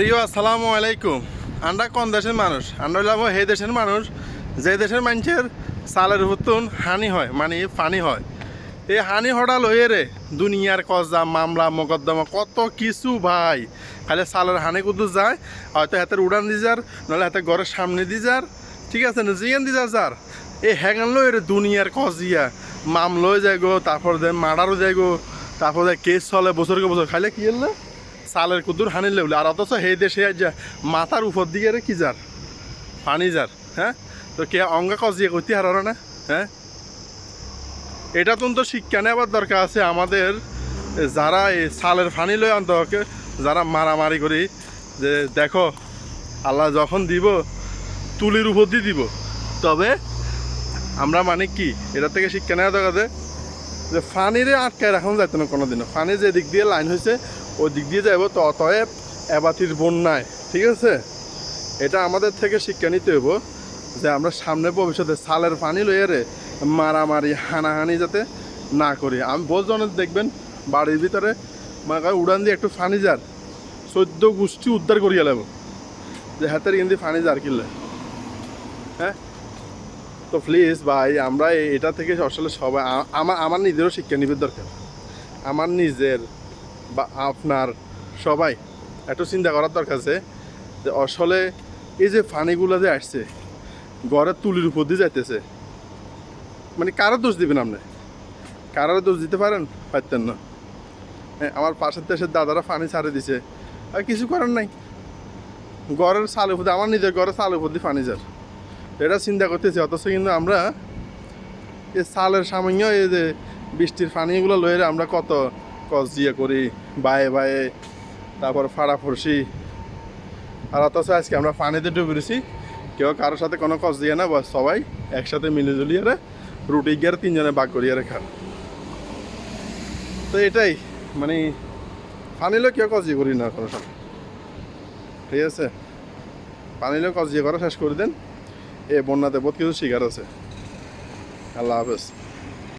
Rio আসসালামু আলাইকুম। আমরা কোন দেশের মানুষ? আমরা হলাম সেই দেশের মানুষ। যে দেশের মানুষের সালের হুতুন হানি হয় মানে ফানি হয়। এই হানি হঠাৎ লইয়ে রে, দুনিয়ার কজা, মামলা, মোকদ্দমা, কত কিছু ভাই। খালি সালের হানি কুদু যায়, হয়তো হাতের উড়ান দি যার নাহলে হাতে ঘরের সামনে দি যার। ঠিক আছে না জিয়ান দি যা যার। এই হ্যাগান লই রে দুনিয়ার কজিয়া। মামলয় যায় গো, তারপর দেন মার্ডারও যায় গো, তারপর কেস চলে, বছরকে বছর। খাইলে কি হল সালের কুদুর হানিলে বলে আর অথচ সেই দেশে মাথার উপর দিকে রে কি যার পানি যার হ্যাঁ? তো কে অঙ্গা কজিয়ে করতে হার না হ্যাঁ? এটা তো শিক্ষা নেওয়ার দরকার আছে আমাদের, যারা এই সালের ফানি লয় অন্তকে যারা মারামারি করি, যে দেখো, আল্লাহ যখন দিব, তুলির উপর দিয়ে দিব। তবে আমরা মানে কি, এটা থেকে শিক্ষা নেওয়া দরকার যে ফানিরে আটকায় রাখানো যাইতো না কোনোদিনও। ফানি যে দিক দিয়ে লাইন হয়েছে ওই দিক দিয়ে যাইব, তো অতএব এবাতির বন্যায়, ঠিক আছে? এটা আমাদের থেকে শিক্ষা নিতে হইব যে আমরা সামনে ভবিষ্যতে সালের পানি লইয়ে রে মারামারি, হানাহানি যাতে না করি। আমি বহুজনের দেখবেন বাড়ির ভিতরে মানে উড়ান দিয়ে একটু ফানি যার চোদ্দ গোষ্ঠী উদ্ধার করিয়া লাগব যে হাতের কিন্তু ফানি যার কিনলে। হ্যাঁ? তো প্লিজ ভাই, আমরা এটা থেকে আসলে সবাই আমার আমার নিজেরও শিক্ষা নিবে দরকার। আমার নিজের বা আপনার সবাই একটু চিন্তা করার দরকার আছে যে আসলে এই যে ফানিগুলো যে আসছে ঘরের তুলির উপর দিয়ে যাইতেছে মানে কারও দোষ দিবেন আপনি? কারোর দোষ দিতে পারেন? পারতেন না। হ্যাঁ, আমার পাশের দেশের দাদারা ফানি ছাড়ে দিছে। আর কিছু করার নাই। ঘরের চাল উপর আমার নিজের ঘরের চাল উপর দিয়ে ফানি যার এটা চিন্তা করতেছি অথচ কিন্তু আমরা এই সালের সামান্য এই যে বৃষ্টির পানিগুলো লয়ে আমরা কত কস দিয়ে করি, বায়ে বায়ে, তারপর ফাড়া ফরসি আর অথচ আজকে আমরা পানিতে ডুবেছি কেউ কারোর সাথে কোনো কস দিয়ে না, বস সবাই একসাথে মিলে জুলিয়ে রে রুটি গিয়ে তিনজনে বাগ করিয়ে রে খান তো এটাই মানে পানিলেও কেউ কস দিয়ে করি না কোনো সময়। ঠিক আছে? পানিলেও কস দিয়ে করা শেষ করে দেন। এ বন্যাতে বহুত কিছু শিকার আছে। আল্লাহ হাফেজ।